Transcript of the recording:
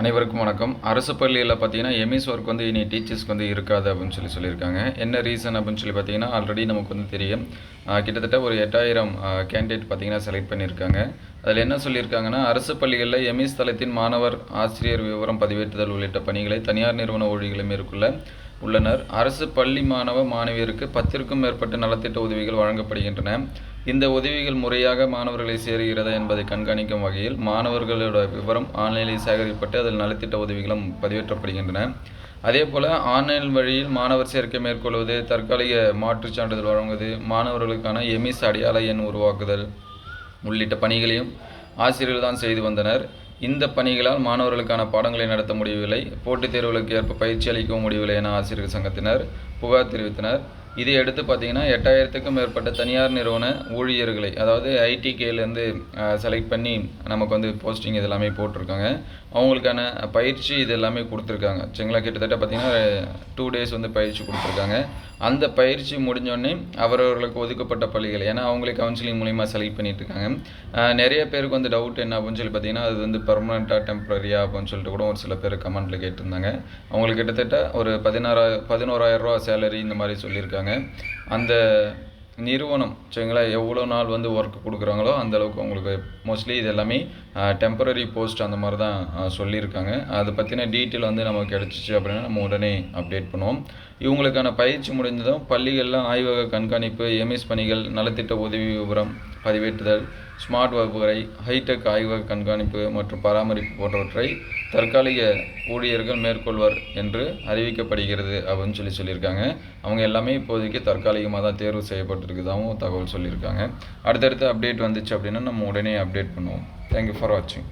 அனைவருக்கும் வணக்கம். அரசு பள்ளியில் பார்த்தீங்கன்னா எம்இஸ் ஒர்க் வந்து இனி டீச்சர்ஸ்க்கு வந்து இருக்காது அப்படின்னு சொல்லி சொல்லியிருக்காங்க. என்ன ரீசன் அப்படின்னு சொல்லி பார்த்தீங்கன்னா ஆல்ரெடி நமக்கு வந்து தெரியும். கிட்டத்தட்ட ஒரு எட்டாயிரம் கேண்டிடேட் பார்த்தீங்கன்னா செலக்ட் பண்ணியிருக்காங்க. அதில் என்ன சொல்லியிருக்காங்கன்னா அரசு பள்ளிகளில் எம்இஸ் தளத்தின் மாணவர் ஆசிரியர் விவரம் பதிவேற்றுதல் உள்ளிட்ட பணிகளை தனியார் நிறுவன ஊழியர்களை மேற்கொள்ள உள்ளனர். அரசு பள்ளி மாணவ மாணவியருக்கு பத்திற்கும் மேற்பட்ட நலத்திட்ட உதவிகள் வழங்கப்படுகின்றன. இந்த உதவிகள் முறையாக மாணவர்களை சேருகிறதா என்பதை கண்காணிக்கும் வகையில் மாணவர்களோட விவரம் ஆன்லைனில் சேகரிக்கப்பட்டு அதில் நலத்திட்ட உதவிகளும் பதிவேற்றப்படுகின்றன. அதே போல் ஆன்லைன் வழியில் மாணவர் சேர்க்கை மேற்கொள்வது தற்காலிக மாற்றுச் சான்றிதழ் வழங்குவது மாணவர்களுக்கான எமிஸ் அடையாள எண் உருவாக்குதல் உள்ளிட்ட பணிகளையும் ஆசிரியர்கள் தான் செய்து வந்தனர். இந்த பணிகளால் மாணவர்களுக்கான பாடங்களை நடத்த முடியவில்லை. போட்டித் தேர்வுகளுக்கு ஏற்ப பயிற்சி அளிக்கவும் முடியவில்லை என ஆசிரியர் சங்கத்தினர் புகார் தெரிவித்தனர். இதையடுத்து பார்த்தீங்கன்னா எட்டாயிரத்துக்கும் மேற்பட்ட தனியார் நிறுவன ஊழியர்களை அதாவது ஐடிகேலேருந்து செலக்ட் பண்ணி நமக்கு வந்து போஸ்டிங் இது எல்லாமே போட்டிருக்காங்க. அவங்களுக்கான பயிற்சி இது எல்லாமே கொடுத்துருக்காங்க. சரிங்களா? கிட்டத்தட்ட பார்த்தீங்கன்னா டூ டேஸ் வந்து பயிற்சி கொடுத்துருக்காங்க. அந்த பயிற்சி முடிஞ்சோடனே அவரவர்களுக்கு ஒதுக்கப்பட்ட பள்ளிகள் ஏன்னா அவங்களே கவுன்சிலிங் மூலிமா செலக்ட் பண்ணிட்டு இருக்காங்க நிறைய பேருக்கு வந்து டவுட் என்ன அப்படின்னு சொல்லி பார்த்தீங்கன்னா அது வந்து பர்மனெண்ட்டாக டெம்பரரியா அப்படின்னு சொல்லிட்டு கூட ஒரு சில பேர் கமெண்ட்டில் கேட்டிருந்தாங்க. அவங்களுக்கு கிட்டத்தட்ட ஒரு பதினாறா பதினோராயிரம் ரூபா சேலரி இந்த மாதிரி சொல்லியிருக்காங்க. அந்த நிறுவனம் சரிங்களா? எவ்வளோ நாள் வந்து ஒர்க் கொடுக்குறாங்களோ அந்த அளவுக்கு உங்களுக்கு மோஸ்ட்லி இது எல்லாமே டெம்பரரி போஸ்ட் அந்த மாதிரி தான் சொல்லியிருக்காங்க. அதை பற்றின டீட்டெயில் வந்து நமக்கு கிடச்சிச்சு அப்படின்னா நம்ம உடனே அப்டேட் பண்ணுவோம். இவங்களுக்கான பயிற்சி முடிந்ததும் பள்ளிகளில் ஆய்வக கண்காணிப்பு எம்எஸ் பணிகள் நலத்திட்ட உதவி விவரம் பதிவேற்றுதல் ஸ்மார்ட் வகுப்புகளை ஹைடெக் ஆய்வக கண்காணிப்பு மற்றும் பராமரிப்பு போன்றவற்றை தற்காலிக ஊழியர்கள் மேற்கொள்வர் என்று அறிவிக்கப்படுகிறது அப்படின்னு சொல்லி சொல்லியிருக்காங்க. அவங்க எல்லாமே இப்போதைக்கு தற்காலிகமாக தான் தேர்வு செய்யப்பட்டிருக்குதாகவும் தகவல் சொல்லியிருக்காங்க. அடுத்தடுத்து அப்டேட் வந்துச்சு அப்படின்னா நம்ம உடனே அப்டேட் பண்ணுவோம். தேங்க்யூ ஃபார் வாட்சிங்